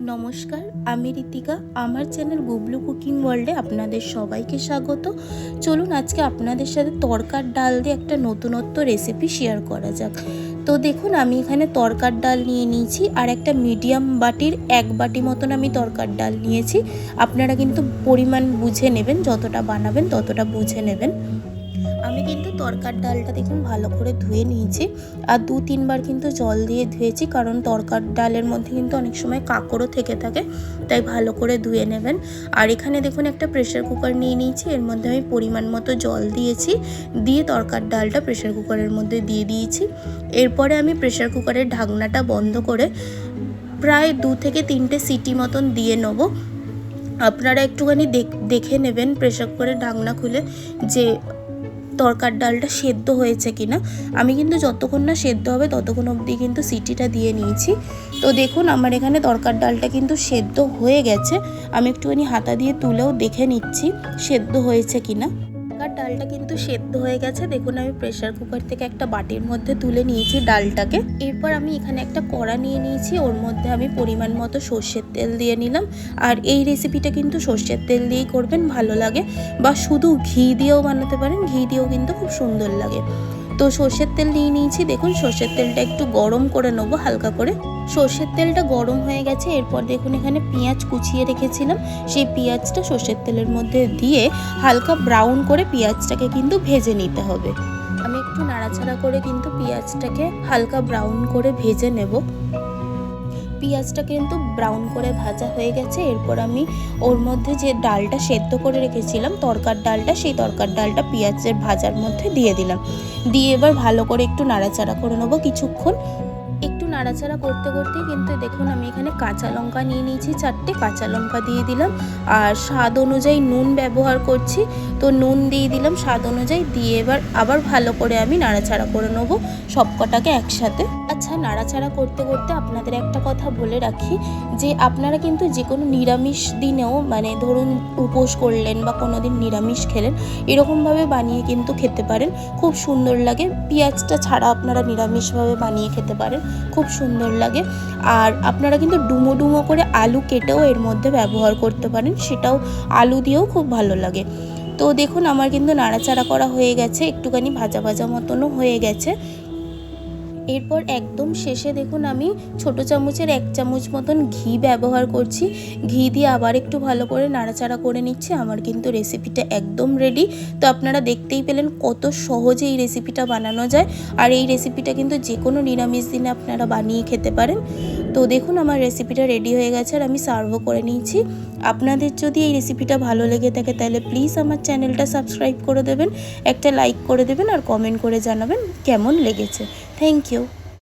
নমস্কার, আমি রীতিকা। আমার চ্যানেল গুবলু কুকিং ওয়ার্ল্ডে আপনাদের সবাইকে স্বাগত। চলুন আজকে আপনাদের সাথে তরকার ডাল দিয়ে একটা নতুনত্ব রেসিপি শেয়ার করা যাক। তো দেখুন, আমি এখানে তরকার ডাল নিয়ে নিয়েছি আর একটা মিডিয়াম বাটির এক বাটি মতন আমি তরকার ডাল নিয়েছি। আপনারা কিন্তু পরিমাণ বুঝে নেবেন, যতটা বানাবেন ততটা বুঝে নেবেন। আমি কিন্তু তরকার ডালটা দেখুন ভালো করে ধুয়ে নিয়েছি আর দু তিনবার কিন্তু জল দিয়ে ধুয়েছি কারণ তরকার ডালের মধ্যে কিন্তু অনেক সময় কাঁকড়ও থেকে থাকে, তাই ভালো করে ধুয়ে নেবেন। আর এখানে দেখুন একটা প্রেশার কুকার নিয়ে নিয়েছি, এর মধ্যে আমি পরিমাণ মতো জল দিয়েছি, দিয়ে তরকার ডালটা প্রেশার কুকারের মধ্যে দিয়ে দিয়েছি। এরপরে আমি প্রেশার কুকারের ঢাকনাটা বন্ধ করে প্রায় দু থেকে তিনটে সিটি মতন দিয়ে নেব। আপনারা একটুখানি দেখে নেবেন প্রেশার কুকারের ঢাকনা খুলে যে তরকার ডালটা সেদ্ধ হয়েছে কিনা, আমি কিন্তু যতক্ষণ না সেদ্ধ হবে ততক্ষণ অবধি কিন্তু সিটিটা দিয়ে নিয়েছি। তো দেখুন, আমার এখানে তরকার ডালটা কিন্তু সেদ্ধ হয়ে গেছে, আমি একটুখানি হাতা দিয়ে তুলেও দেখে নিচ্ছি সেদ্ধ হয়েছে কিনা। তরকার ডালটা কিন্তু সেদ্ধ হয়ে গেছে। দেখুন, আমি প্রেশার কুকার থেকে একটা বাটির মধ্যে তুলে নিয়েছি ডালটাকে। এরপর আমি এখানে একটা কড়া নিয়ে নিয়েছি। ওর মধ্যে আমি পরিমাণ মতো সর্ষের তেল দিয়ে নিলাম। আর এই রেসিপিটা কিন্তু সর্ষের তেল দিয়েই করবেন, ভালো লাগে। বা শুধু ঘি দিয়েও বানাতে পারেন, ঘি দিয়েও কিন্তু খুব সুন্দর লাগে। তো সর্ষের তেল নিয়ে নিয়েছি। দেখুন, সর্ষের তেলটা একটু গরম করে নেব, হালকা করে। সর্ষের তেলটা গরম হয়ে গেছে, এরপর দেখুন এখানে পেঁয়াজ কুচিয়ে রেখেছিলাম। সেই পেঁয়াজটা সর্ষের তেলের মধ্যে দিয়ে হালকা ব্রাউন করে পেঁয়াজটাকে কিন্তু ভেজে নিতে হবে। আমি একটু নাড়াচাড়া করে কিন্তু পেঁয়াজটাকে হালকা ব্রাউন করে ভেজে নেব। পেঁয়াজটা কিন্তু ব্রাউন করে ভাজা হয়ে গেছে। এরপর আমি ওর মধ্যে যে ডালটা সেদ্ধ করে রেখেছিলাম, তরকার ডালটা, সেই তরকার ডালটা পেঁয়াজের ভাজার মধ্যে দিয়ে দিলাম। দিয়ে এবার ভালো করে একটু নাড়াচাড়া করে নেব কিছুক্ষণ। নাড়াচাড়া করতে করতে কিন্তু দেখুন আমি এখানে কাঁচা লঙ্কা নিয়ে নিয়েছি, চারটে কাঁচা লঙ্কা দিয়ে দিলাম। আর স্বাদ অনুযায়ী নুন ব্যবহার করছি। তো নুন দিয়ে দিলাম, স্বাদ অনুযায়ী দিয়ে এবার আবার ভালো করে আমি নাড়াচাড়া করে নেব সবকটাকে একসাথে। আচ্ছা নাড়াচাড়া করতে করতে আপনাদের একটা কথা বলে রাখি, যে আপনারা কিন্তু যে কোনো নিরামিষ দিনেও মানে ধরুন উপোস করলেন বা কোনো দিন নিরামিষ খেলেন, এরকমভাবে বানিয়ে কিন্তু খেতে পারেন। খুব সুন্দর লাগে, পেঁয়াজটা ছাড়া আপনারা নিরামিষভাবে বানিয়ে খেতে পারেন। খুব সুন্দর লাগে। আর আপনারা কিন্তু ডুমো ডুমো করে আলু কেটেও এর মধ্যে ব্যবহার করতে পারেন, সেটাও আলু দিয়েও খুব ভালো লাগে। তো দেখুন, আমার কিন্তু নাড়াচাড়া করা হয়ে গেছে, একটুখানি ভাজা ভাজা মতনও হয়ে গেছে। এরপর একদম শেষে দেখুন আমি ছোট চামচের এক চামচ মতন ঘি ব্যবহার করছি। ঘি দিয়ে আবার একটু ভালো করে নাড়াচাড়া করে নিচ্ছি। আমার কিন্তু রেসিপিটা একদম রেডি তো আপনারা দেখতেই পেলেন কত সহজে এই রেসিপিটা বানানো যায়। আর এই রেসিপিটা কিন্তু যে কোনো নিরামিষ দিনে আপনারা বানিয়ে খেতে পারেন। তো দেখুন, আমার রেসিপিটা রেডি হয়ে গেছে আর আমি সার্ভও করে নিয়েছি। আপনাদের যদি এই রেসিপিটা ভালো লেগে থাকে, তাহলে প্লিজ আমার চ্যানেলটা সাবস্ক্রাইব করে দেবেন, একটা লাইক করে দেবেন আর কমেন্ট করে জানাবেন কেমন লেগেছে। Thank you